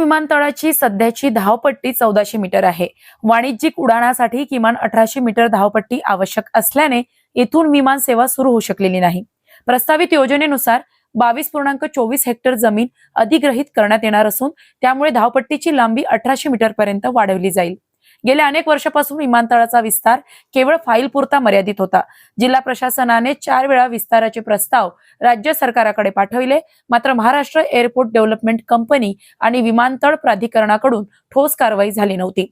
विमानतळाची सध्याची धावपट्टी चौदाशे मीटर आहे. वाणिज्यिक उडाणासाठी किमान अठराशे मीटर धावपट्टी आवश्यक असल्याने येथून विमान सेवा सुरू होऊ शकलेली नाही. प्रस्तावित योजनेनुसार बावीस पूर्णांक चोवीस हेक्टर जमीन अधिग्रहित करण्यात येणार असून त्यामुळे धावपट्टीची लांबी अठराशे मीटर पर्यंत वाढवली जाईल. गेल्या अनेक वर्षापासून विमानतळाचा विस्तार केवळ फाईल पुरता मर्यादित होता. जिल्हा प्रशासनाने चार वेळा विस्ताराचे प्रस्ताव राज्य सरकाराकडे पाठविले. मात्र महाराष्ट्र एअरपोर्ट डेव्हलपमेंट कंपनी आणि विमानतळ प्राधिकरणाकडून ठोस कारवाई झाली नव्हती.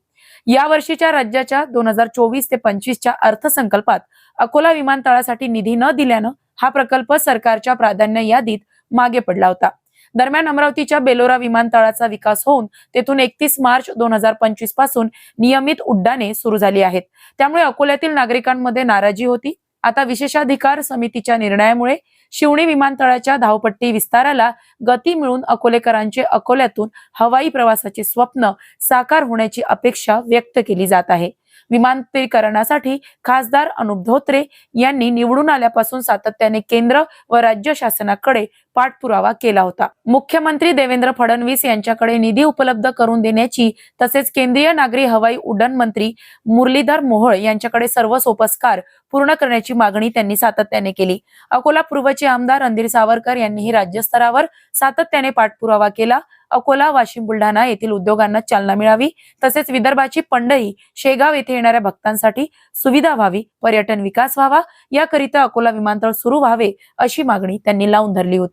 या वर्षीच्या राज्याच्या दोन हजार चोवीस ते पंचवीसच्या अर्थसंकल्पात अकोला विमानतळासाठी निधी न दिल्यानं हा प्रकल्प सरकारच्या प्राधान्य यादीत मागे पडला होता. दरम्यान अमरावतीच्या बेलोरा विमानतळाचा विकास होऊन तेथून एकतीस मार्च दोन हजार पंचवीसपासून नियमित उड्डाणे सुरू झाली आहेत. त्यामुळे अकोल्यातील नागरिकांमध्ये नाराजी होती. आता विशेषाधिकार समितीच्या निर्णयामुळे शिवणी विमानतळाच्या धावपट्टी विस्ताराला गती मिळून अकोलेकरांचे अकोल्यातून हवाई प्रवासाचे स्वप्न साकार होण्याची अपेक्षा व्यक्त केली जात आहे. विमानतळीकरणासाठी खासदार अनुप धोत्रे यांनी निवडून आल्यापासून सातत्याने केंद्र व राज्य शासनाकडे पाठपुरावा केला होता. मुख्यमंत्री देवेंद्र फडणवीस यांच्याकडे निधी उपलब्ध करून देण्याची तसेच केंद्रीय नागरी हवाई उड्डाण मंत्री मुरलीधर मोहोळ यांच्याकडे सर्व सोपस्कार पूर्ण करण्याची मागणी त्यांनी सातत्याने केली. अकोला पूर्वचे आमदार रणधीर सावरकर यांनीही राज्यस्तरावर सातत्याने पाठपुरावा केला. अकोला वाशिम बुलढाणा येथील उद्योगांना चालना मिळावी. तसेच विदर्भाची पंढरी शेगाव येथे येणाऱ्या भक्तांसाठी सुविधा व्हावी पर्यटन विकास व्हावा. याकरिता अकोला विमानतळ सुरू व्हावे अशी मागणी त्यांनी लावून धरली होती.